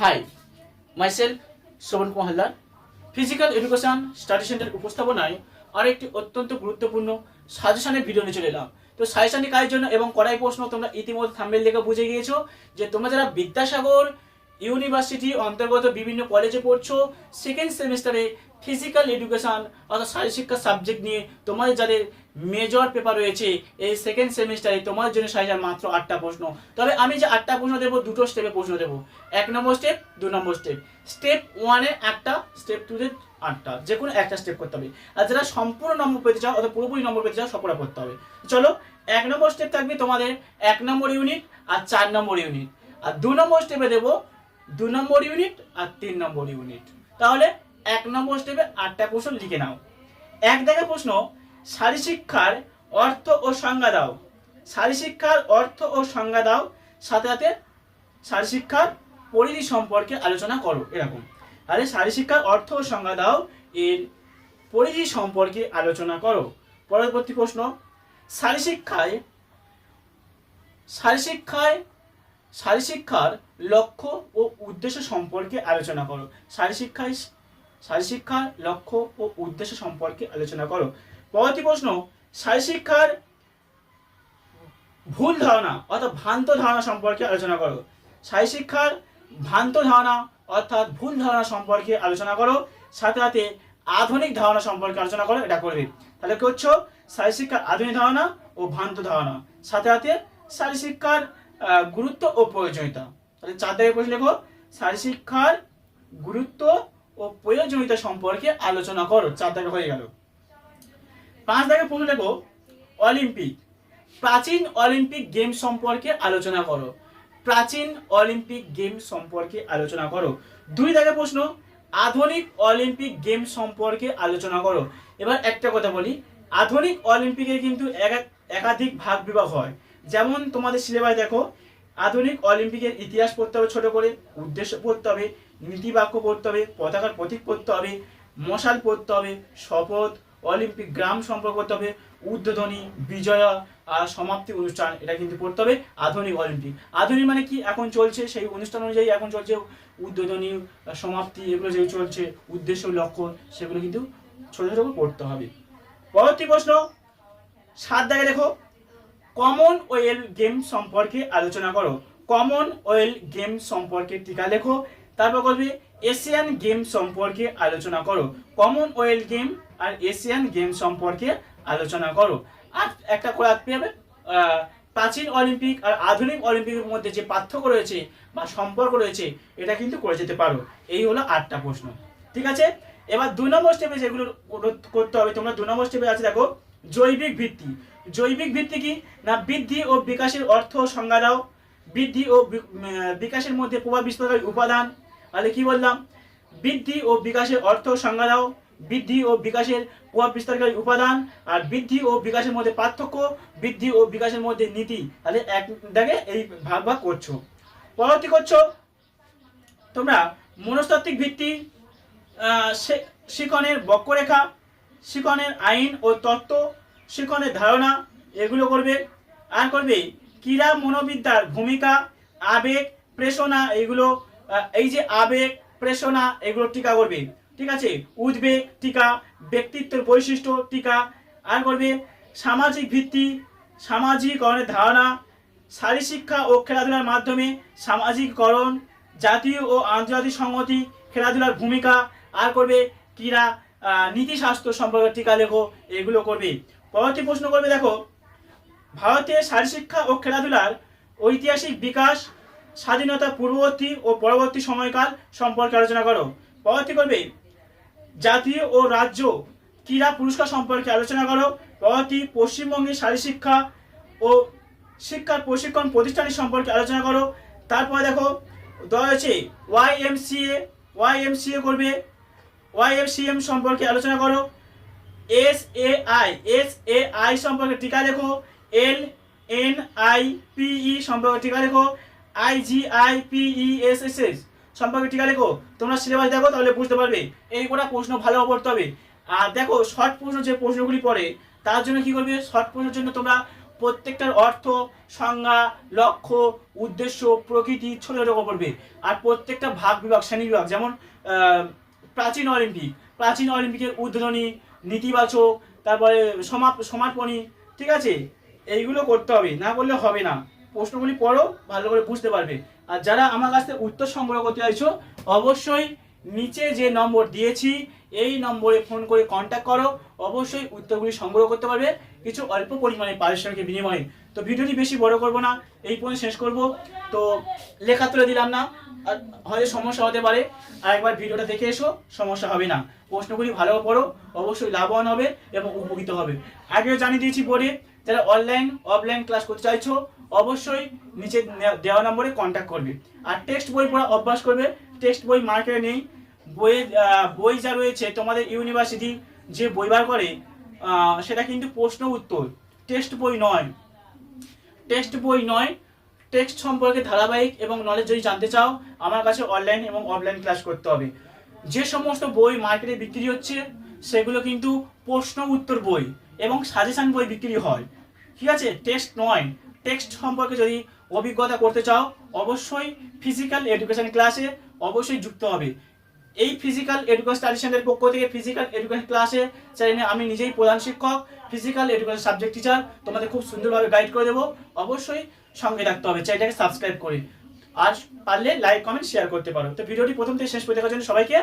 Hi myself Kumar Haldar physical education study centre উপস্থাপনায় আরেকটি অত্যন্ত গুরুত্বপূর্ণ সাজেশনের ভিডিও নিয়ে চলে এলাম। তো সাজেশনটি কাজের জন্য এবং কড়াই প্রশ্ন তোমরা ইতিমধ্যে থাম্বেল দেখে বুঝে গিয়েছো যে তোমরা যারা বিদ্যাসাগর ইউনিভার্সিটি অন্তর্গত বিভিন্ন কলেজে পড়ছো সেকেন্ড সেমিস্টারে ফিজিক্যাল এডুকেশন অর্থাৎ শারীরশিক্ষা সাবজেক্ট নিয়ে তোমাদের যাদের মেজর পেপার রয়েছে, এই সেকেন্ড সেমিস্টারে তোমার জন্য সাজার মাত্র আটটা প্রশ্ন। তবে আমি যে আটটা প্রশ্ন দেবো, দুটো স্টেপে প্রশ্ন দেবো। এক নম্বর স্টেপ দু নম্বর স্টেপ স্টেপ ওয়ানে একটা স্টেপ টুতে আটটা। যে কোনো একটা স্টেপ করতে হবে। আর যারা সম্পূর্ণ নম্বর পেতে চাও, অর্থাৎ পুরোপুরি নম্বর পেতে চাও সবটা করতে হবে। চলো, এক নম্বর স্টেপ থাকবে তোমাদের এক নম্বর ইউনিট আর চার নম্বর ইউনিট আর দু নম্বর স্টেপে দেবো দু নম্বর ইউনিট আর তিন নম্বর ইউনিট তাহলে এক নম্বর স্টেপে আটটা প্রশ্ন লিখে নাও। এক দাগে প্রশ্ন শারী শিক্ষার অর্থ ও সংজ্ঞা দাও। শারীরশিক্ষার অর্থ ও সংজ্ঞা দাও, সাথে সাথে শারীরশিক্ষার পরিধি সম্পর্কে আলোচনা করো, এরকম। তাহলে শারীরশিক্ষার অর্থ ও সংজ্ঞা দাও, এর পরিধি সম্পর্কে আলোচনা করো। পরবর্তী প্রশ্ন শারীরশিক্ষায় শারীরশিক্ষায় শারীরশিক্ষার লক্ষ্য ও উদ্দেশ্য সম্পর্কে আলোচনা করো। শারীরশিক্ষায় শারীরশিক্ষার লক্ষ্য ও উদ্দেশ্য সম্পর্কে আলোচনা করো। পরবর্তী প্রশ্ন শারীরশিক্ষার ভুল ধারণা অর্থাৎ ভ্রান্ত ধারণা সম্পর্কে আলোচনা করো। শারীরশিক্ষার ভ্রান্ত ধারণা অর্থাৎ ভুল ধারণা সম্পর্কে আলোচনা করো। সাথে সাথে আধুনিক ধারণা সম্পর্কে আলোচনা করো এটা করবে। তাহলে কি হচ্ছে? শারীরশিক্ষার আধুনিক ধারণা ও ভ্রান্ত ধারণা। সাথে সাথে শারীরশিক্ষার আহ, গুরুত্ব ও প্রয়োজনীয়তা। তাহলে চার দাগে প্রশ্ন লেখো। শারীরশিক্ষার গুরুত্ব ও প্রয়োজনীয়তা সম্পর্কে আলোচনা করো। চার দাগে হয়ে গেল। পাঁচ দাগে প্রশ্ন লেখো, অলিম্পিক। প্রাচীন অলিম্পিক গেম সম্পর্কে আলোচনা করো। প্রাচীন অলিম্পিক গেম সম্পর্কে আলোচনা করো। দুই দাগে প্রশ্ন, আধুনিক অলিম্পিক গেম সম্পর্কে আলোচনা করো। এবার একটা কথা বলি। আধুনিক অলিম্পিকে কিন্তু এক- একাধিক ভাগ বিভাগ হয়। যেমন তোমাদের সিলেবাস দেখো, আধুনিক অলিম্পিকের ইতিহাস পড়তে হবে ছোট করে, উদ্দেশ্য পড়তে হবে নীতিবাক্য পড়তে হবে, পতাকার প্রতীক পড়তে হবে, মশাল পড়তে হবে, শপথ, অলিম্পিক গ্রাম সম্পর্ক করতে হবে উদ্বোধনী বিজয়া, আর সমাপ্তি অনুষ্ঠান, এটা কিন্তু পড়তে হবে আধুনিক অলিম্পিক। আধুনিক মানে কি? এখন চলছে সেই অনুষ্ঠান অনুযায়ী এখন চলছে উদ্বোধনী সমাপ্তি, এগুলো যে চলছে, উদ্দেশ্য, লক্ষ্য, সেগুলো কিন্তু ছোট ছোট পড়তে হবে। পরবর্তী প্রশ্ন, সাত দাগে দেখো কমনওয়েলথ গেম সম্পর্কে আলোচনা করো। কমনওয়েলথ গেম সম্পর্কে টিকা লেখো। তারপর করবে এশিয়ান গেম সম্পর্কে আলোচনা করো। কমনওয়েলথ গেম আর এশিয়ান গেম সম্পর্কে আলোচনা করো। আর একটা করে রাখতে হবে প্রাচীন অলিম্পিক আর আধুনিক অলিম্পিকের মধ্যে যে পার্থক্য রয়েছে বা সম্পর্ক রয়েছে, এটা কিন্তু করে যেতে পারো। এই হলো আটটা প্রশ্ন। ঠিক আছে? এবার দুই নম্বর স্টেপে যেগুলো করতে হবে, তোমরা দুই নম্বর স্টেপে আছে, দেখো। জৈবিক ভিত্তি। জৈবিক ভিত্তি কি? না বৃদ্ধি ও বিকাশের অর্থ সংজ্ঞা দাও। বৃদ্ধি ও বিকাশের মধ্যে প্রভাব বিস্তারকারী উপাদান। তাহলে কি বললাম? বৃদ্ধি ও বিকাশের অর্থ সংজ্ঞা দাও। বৃদ্ধি ও বিকাশের প্রভাব বিস্তারকারী উপাদান আর বৃদ্ধি ও বিকাশের মধ্যে পার্থক্য বৃদ্ধি ও বিকাশের মধ্যে নীতি। তাহলে এক দাগে এই ভাগ ভাগ করছ। পরবর্তী করছ তোমরা মনস্তাত্ত্বিক ভিত্তি আহ, শি- বক্ররেখা শিকনের আইন ও তত্ত্ব, শিকনের ধারণা, এগুলো করবে। আর করবে ক্রীড়া মনোবিদ্যার ভূমিকা, আবেগ প্রেষণা এগুলো এই যে আবেগ প্রেষণা এগুলো টিকা করবে। ঠিক আছে? উদ্বেগ টিকা, ব্যক্তিত্বের বৈশিষ্ট্য টিকা। আর করবে সামাজিক ভিত্তি, সামাজিকরণের ধারণা শারীরশিক্ষা ও খেলাধুলার মাধ্যমে সামাজিককরণ জাতীয় ও আন্তর্জাতিক সংহতি, খেলাধুলার ভূমিকা। আর করবে ক্রীড়া নীতিশাস্ত্র সম্পর্কে টিকা লেখো, এগুলো করবে। পরবর্তী প্রশ্ন করবে, দেখো ভারতের শারীরশিক্ষা ও খেলাধুলার ঐতিহাসিক বিকাশ, স্বাধীনতা পূর্ববর্তী ও পরবর্তী সময়কাল সম্পর্কে আলোচনা করো। পরবর্তী করবে জাতীয় ও রাজ্য ক্রীড়া পুরস্কার সম্পর্কে আলোচনা করো। পরবর্তী পশ্চিমবঙ্গের শারীরশিক্ষা ও শিক্ষার প্রশিক্ষণ প্রতিষ্ঠানের সম্পর্কে আলোচনা করো। তারপরে দেখো, দেওয়া হয়েছে Y M C A Y M C A করবে। ওয়াই এম সি এম সম্পর্কে আলোচনা করো। S A I S A I সম্পর্কে টিকা লেখো। এল এন আই পিই সম্পর্কে টিকা লেখো। I G I PE S S S সম্পর্কে টিকা লেখো। তোমরা সিলেবাস দেখো, তাহলে বুঝতে পারবে। এই কটা প্রশ্ন ভালো পড়তে হবে। আর দেখো শর্ট প্রশ্ন যে প্রশ্নগুলি পড়ে, তার জন্য কি করবে? শর্ট প্রশ্নের জন্য তোমরা প্রত্যেকটার অর্থ, সংজ্ঞা, লক্ষ্য, উদ্দেশ্য, প্রকৃতি, ছোট ছোট পড়বে। আর প্রত্যেকটা ভাগ বিভাগ, শ্রেণি বিভাগ, যেমন প্রাচীন অলিম্পিক, প্রাচীন অলিম্পিকের উদ্বোধনী নীতিবাচক, তারপরে সমাপ, সমাপনী, ঠিক আছে? এইগুলো করতে হবে, না করলে হবে না। প্রশ্নগুলি পড়ো, ভালো করে বুঝতে পারবে। আর যারা আমার কাছ থেকে উত্তর সংগ্রহ করতে চাইছো, অবশ্যই নিচে যে নম্বর দিয়েছি এই নম্বরে ফোন করে কন্ট্যাক্ট করো। অবশ্যই উত্তরগুলি সংগ্রহ করতে পারবে। কিছু অল্প পরিমাণে পারিশ্রমিকের বিনিময়ে। তো ভিডিওটি বেশি বড় করব না, এই পর্যন্ত শেষ করব। তো লেখা তুলে দিলাম না, আর হয়তো সমস্যা হতে পারে। আর একবার ভিডিওটা দেখে এসো, সমস্যা হবে না। প্রশ্নগুলি ভালো পড়ো, অবশ্যই লাভবান হবে এবং উপকৃত হবে। আগেও জানিয়ে দিয়েছি বোর্ডে, যারা অনলাইন অফলাইন ক্লাস করতে চাইছো, অবশ্যই নিচে দেওয়া নম্বরে কন্ট্যাক্ট করবে। আর টেক্সট বই পড়া অভ্যাস করবে। টেক্সট বই মার্কেটে নেই। বইয়ের বই যা রয়েছে, তোমাদের ইউনিভার্সিটি যে বই বার করে সেটা কিন্তু প্রশ্ন উত্তর। টেক্সট বই নয়। টেক্সট বই নয়। টেক্সট সম্পর্কে ধারাবাহিক এবং নলেজ যদি জানতে চাও, আমার কাছে অনলাইন এবং অফলাইন ক্লাস করতে হবে। যে সমস্ত বই মার্কেটে বিক্রি হচ্ছে, সেগুলো কিন্তু প্রশ্ন উত্তর বই এবং সাজেশন বই বিক্রি হয়। ঠিক আছে? টেক্সট নয়। টেক্সট সম্পর্কে যদি অভিজ্ঞতা করতে চাও, অবশ্যই ফিজিক্যাল এডুকেশন ক্লাসে অবশ্যই যুক্ত হবে। এই ফিজিক্যাল এডুকেশন স্টাডি সেন্টারের পক্ষ থেকে ফিজিক্যাল এডুকেশন ক্লাসে চ্যানেলে আমি নিজেই প্রধান শিক্ষক ফিজিক্যাল এডুকেশন সাবজেক্ট টিচার তোমাদের খুব সুন্দরভাবে গাইড করে দেবো। অবশ্যই সঙ্গে রাখতে হবে, চ্যানেলটাকে সাবস্ক্রাইব করে। আর পারলে লাইক কমেন্ট শেয়ার করতে পারো। তো ভিডিওটি প্রথম থেকে শেষ পর্যন্ত দেখার জন্য সবাইকে